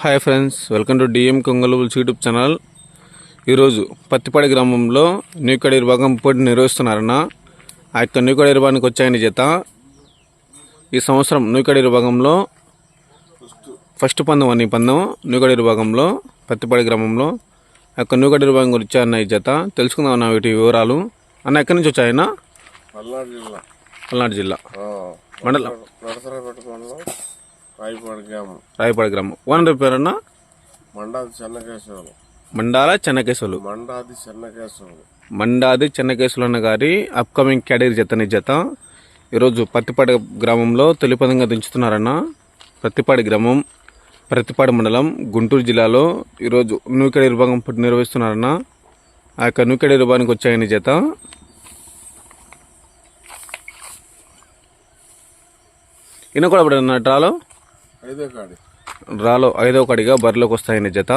Hi friends welcome to D కొంగలబుల్స్ YouTube channel. ఈరోజు పత్తిపాడి గ్రామంలో న్యూకడి విభాగం పోటీ నిర్వహిస్తున్నారన్న. ఆ యొక్క న్యూకడి విభాగానికి వచ్చాయని చేత ఈ సంవత్సరం న్యూకడి విభాగంలో ఫస్ట్ పందెం అని పందెం న్యూకడి విభాగంలో పత్తిపాడి గ్రామంలో ఆ యొక్క న్యూకడి విభాగం గురించి వచ్చాయన్న ఈ జత తెలుసుకుందాం అన్న వీటి వివరాలు. అన్న ఎక్కడి నుంచి వచ్చాయన్న? పల్నాడు జిల్లా. పల్నాడు జిల్లా. మండలం? రాయపాడు గ్రామం. రాయపాడి గ్రామం. ఓనర్ పేరన్న? మండాది చెన్నకేశవులు. మండాల చెన్నకేశవులు. మండాది చెన్నకేశవులు. మండాది చెన్నకేశ్వరన్న గారి అప్కమింగ్ క్యాడరీ జతని జత ఈరోజు పత్తిపాడి గ్రామంలో తొలిపదంగా దించుతున్నారన్న పత్తిపాడి గ్రామం ప్రతిపాడు మండలం గుంటూరు జిల్లాలో ఈరోజు నూకెడి విభాగం పుట్టి నిర్వహిస్తున్నారన్న ఆ యొక్క నూకెడి విభాగానికి వచ్చాయని జత. ఈయన కూడా ఇప్పుడు డ్రాలో ఐదో కడిగా బరిలోకి వస్తాయని జత.